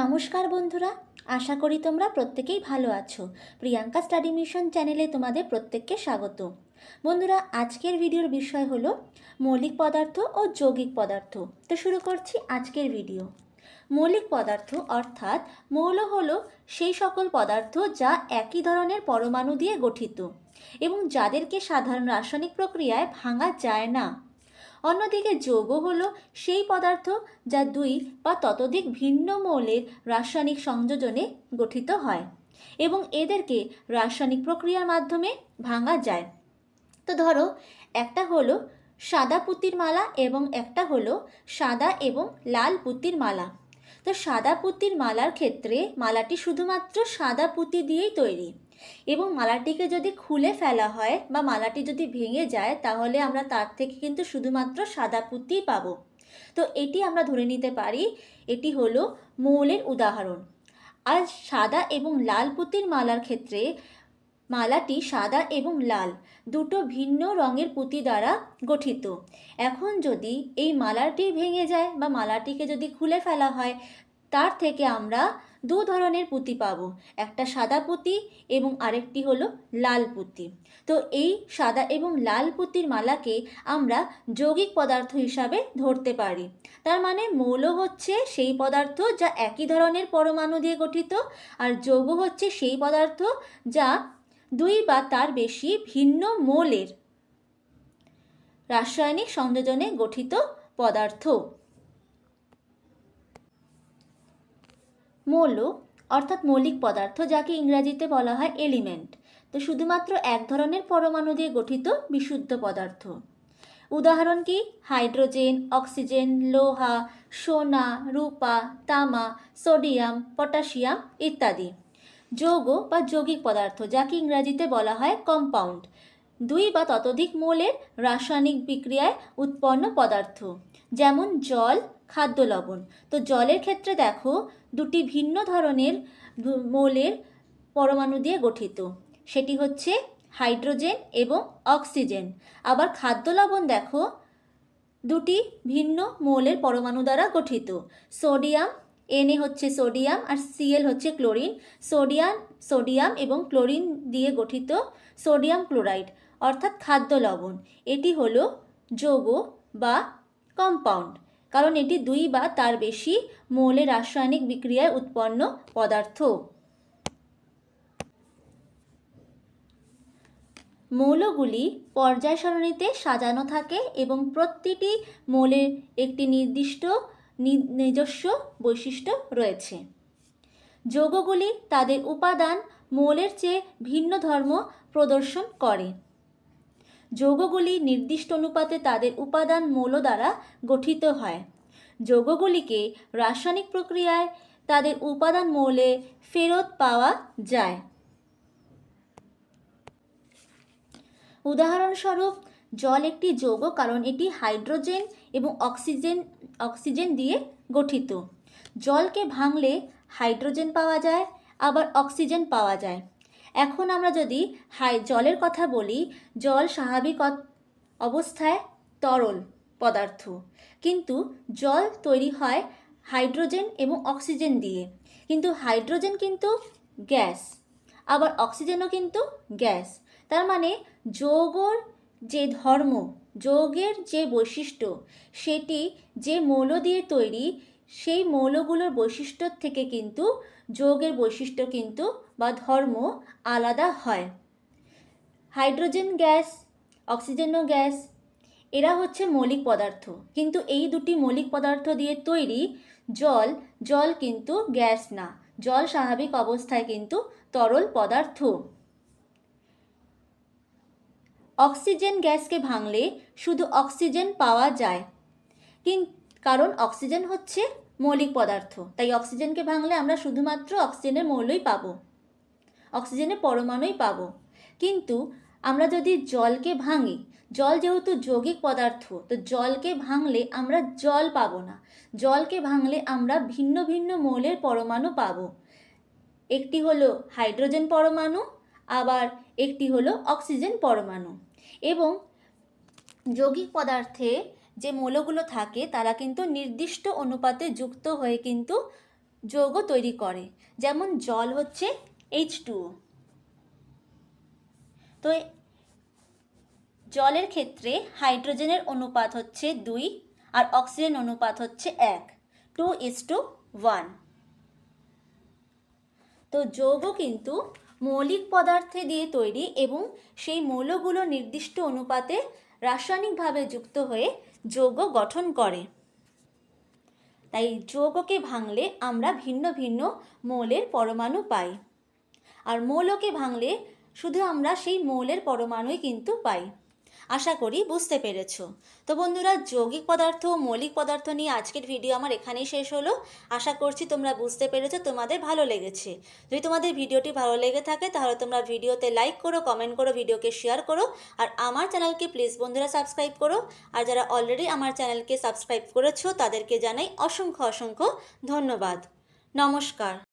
নমস্কার বন্ধুরা, আশা করি তোমরা প্রত্যেকেই ভালো আছো। প্রিয়াঙ্কা স্টাডি মিশন চ্যানেলে তোমাদের প্রত্যেককে স্বাগত। বন্ধুরা, আজকের ভিডিওর বিষয় হলো মৌলিক পদার্থ ও যৌগিক পদার্থ। তো শুরু করছি আজকের ভিডিও। মৌলিক পদার্থ অর্থাৎ মৌল হলো সেই সকল পদার্থ যা একই ধরনের পরমাণু দিয়ে গঠিত এবং যাদেরকে সাধারণ রাসায়নিক প্রক্রিয়ায় ভাঙা যায় না। অন্যদিকে যৌগ হল সেই পদার্থ যা দুই বা ততোধিক ভিন্ন মৌলের রাসায়নিক সংযোজনে গঠিত হয় এবং এদেরকে রাসায়নিক প্রক্রিয়ার মাধ্যমে ভাঙা যায়। তো ধরো, একটা হলো সাদা পুঁতির মালা এবং একটা হলো সাদা এবং লাল পুঁতির মালা। তো সাদা পুঁতির মালার ক্ষেত্রে মালাটি শুধুমাত্র সাদা পুঁতি দিয়েই তৈরি। এবং মালাটিকে যদি খুলে ফেলা হয় বা মালাটি যদি ভেঙে যায়, তাহলে আমরা তার থেকে কিন্তু শুধুমাত্র সাদা পুঁতিই পাবো। তো এটি আমরা ধরে নিতে পারি, এটি হলো মৌলের উদাহরণ। আর সাদা এবং লাল পুঁতির মালার ক্ষেত্রে মালাটি সাদা এবং লাল, দুটো ভিন্ন রঙের পুঁতি দ্বারা গঠিত। এখন যদি এই মালাটি ভেঙে যায় বা মালাটিকে যদি খুলে ফেলা হয়, তার থেকে আমরা দু ধরনের পুঁতি পাবো। একটা সাদা পুঁতি এবং আরেকটি হলো লাল পুঁতি। তো এই সাদা এবং লাল পুঁতির মালাকে আমরা যৌগিক পদার্থ হিসাবে ধরতে পারি। তার মানে মৌল হচ্ছে সেই পদার্থ যা একই ধরনের পরমাণু দিয়ে গঠিত আর যৌগ হচ্ছে সেই পদার্থ যা দুই বা তার বেশি ভিন্ন মৌলের রাসায়নিক সংযোজনে গঠিত পদার্থ। মৌল, অর্থাৎ মৌলিক পদার্থ যাকে ইংরাজিতে বলা হয় এলিমেন্ট। তো শুধুমাত্র এক ধরনের পরমাণু দিয়ে গঠিত বিশুদ্ধ পদার্থ। উদাহরণ কি? হাইড্রোজেন, অক্সিজেন, লোহা, সোনা, রূপা, তামা, সোডিয়াম, পটাশিয়াম ইত্যাদি। যৌগ বা যৌগিক পদার্থ যাকে ইংরাজিতে বলা হয় কম্পাউন্ড। দুই বা ততোধিক মৌলের রাসায়নিক বিক্রিয়ায় উৎপন্ন পদার্থ, যেমন জল, খাদ্য লবণ। তো জলের ক্ষেত্রে দেখো দুটি ভিন্ন ধরনের মৌলের পরমাণু দিয়ে গঠিত। সেটি হচ্ছে হাইড্রোজেন এবং অক্সিজেন। আবার খাদ্য লবণ দেখো, দুটি ভিন্ন মৌলের পরমাণু দ্বারা গঠিত। সোডিয়াম এনএ হচ্ছে সোডিয়াম আর সিএল হচ্ছে ক্লোরিন। সোডিয়াম সোডিয়াম এবং ক্লোরিন দিয়ে গঠিত সোডিয়াম ক্লোরাইড, অর্থাৎ খাদ্য লবণ। এটি হলো যৌগ বা কম্পাউন্ড। কারণ এটি দুই বা তার বেশি মৌলের রাসায়নিক বিক্রিয়ায় উৎপন্ন পদার্থ। মৌলগুলি পর্যায় সারণীতে সাজানো থাকে এবং প্রতিটি মৌলের একটি নির্দিষ্ট নিজস্ব বৈশিষ্ট্য রয়েছে। যৌগগুলি তাদের উপাদান মৌলের চেয়ে ভিন্ন ধর্ম প্রদর্শন করে। যৌগগুলি নির্দিষ্ট অনুপাতে তাদের উপাদান মৌল দ্বারা গঠিত হয়। যৌগগুলিকে রাসায়নিক প্রক্রিয়ায় তাদের উপাদান মৌলে ফেরত পাওয়া যায়। উদাহরণস্বরূপ, জল একটি যৌগ কারণ এটি হাইড্রোজেন এবং অক্সিজেন অক্সিজেন দিয়ে গঠিত। জলকে ভাঙলে হাইড্রোজেন পাওয়া যায়, আবার অক্সিজেন পাওয়া যায়। এখন আমরা যদি হাই, জলের কথা বলি, জল স্বাভাবিক অবস্থায় তরল পদার্থ। কিন্তু জল তৈরি হয় হাইড্রোজেন এবং অক্সিজেন দিয়ে। কিন্তু হাইড্রোজেন কিন্তু গ্যাস, আবার অক্সিজেনও কিন্তু গ্যাস। তার মানে যৌগর যে ধর্ম, যৌগের যে বৈশিষ্ট্য, সেটি যে মৌল দিয়ে তৈরি সেই মৌলগুলোর বৈশিষ্ট্য থেকে কিন্তু যৌগের বৈশিষ্ট্য কিন্তু বা ধর্ম আলাদা হয়। হাইড্রোজেন গ্যাস, অক্সিজেনও গ্যাস, এরা হচ্ছে মৌলিক পদার্থ। কিন্তু এই দুটি মৌলিক পদার্থ দিয়ে তৈরি জল জল কিন্তু গ্যাস না। জল স্বাভাবিক অবস্থায় কিন্তু তরল পদার্থ। অক্সিজেন গ্যাসকে ভাঙলে শুধু অক্সিজেন পাওয়া যায়। কিন কারণ অক্সিজেন হচ্ছে মৌলিক পদার্থ। তাই অক্সিজেনকে ভাঙলে আমরা শুধুমাত্র অক্সিজেনের মৌলই পাবো। অক্সিজেনের পরমাণুই পাবো। কিন্তু আমরা যদি জলকে ভাঙি, জল যেহেতু যৌগিক পদার্থ, তো জলকে ভাঙলে আমরা জল পাবো না। জলকে ভাঙলে আমরা ভিন্ন ভিন্ন মৌলের পরমাণু পাবো। একটি হলো হাইড্রোজেন পরমাণু, আবার একটি হলো অক্সিজেন পরমাণু। এবং যৌগিক পদার্থে যে মৌলগুলো থাকে, তারা কিন্তু নির্দিষ্ট অনুপাতে যুক্ত হয়ে কিন্তু যৌগ তৈরি করে। যেমন জল হচ্ছে এইচ টু তো জলের ক্ষেত্রে হাইড্রোজেনের অনুপাত হচ্ছে দুই আর অক্সিজেন অনুপাত হচ্ছে এক টু ইস টু ওয়ান তো যৌগ কিন্তু মৌলিক পদার্থে দিয়ে তৈরি এবং সেই মৌলগুলো নির্দিষ্ট অনুপাতে রাসায়নিকভাবে যুক্ত হয়ে যৌগ গঠন করে। তাই যোগকে ভাঙলে আমরা ভিন্ন ভিন্ন মৌলের পরমাণু পাই। আর মৌলকে ভাঙলে শুধু আমরা সেই মৌলের পরমাণুই কিন্তু পাই। আশা করি বুঝতে পেরেছ। তো বন্ধুরা, যৌগিক পদার্থ মৌলিক পদার্থ নিয়ে আজকের ভিডিও আমার এখানেই শেষ হলো। আশা করছি তোমরা বুঝতে পেরেছ, তোমাদের ভালো লেগেছে। যদি তোমাদের ভিডিওটি ভালো লেগে থাকে, তাহলে তোমরা ভিডিওতে লাইক করো, কমেন্ট করো, ভিডিওকে শেয়ার করো, আর আমার চ্যানেলকে প্লিজ বন্ধুরা সাবস্ক্রাইব করো। আর যারা অলরেডি আমার চ্যানেলকে সাবস্ক্রাইব করেছ, তাদেরকে জানাই অসংখ্য অসংখ্য ধন্যবাদ। নমস্কার।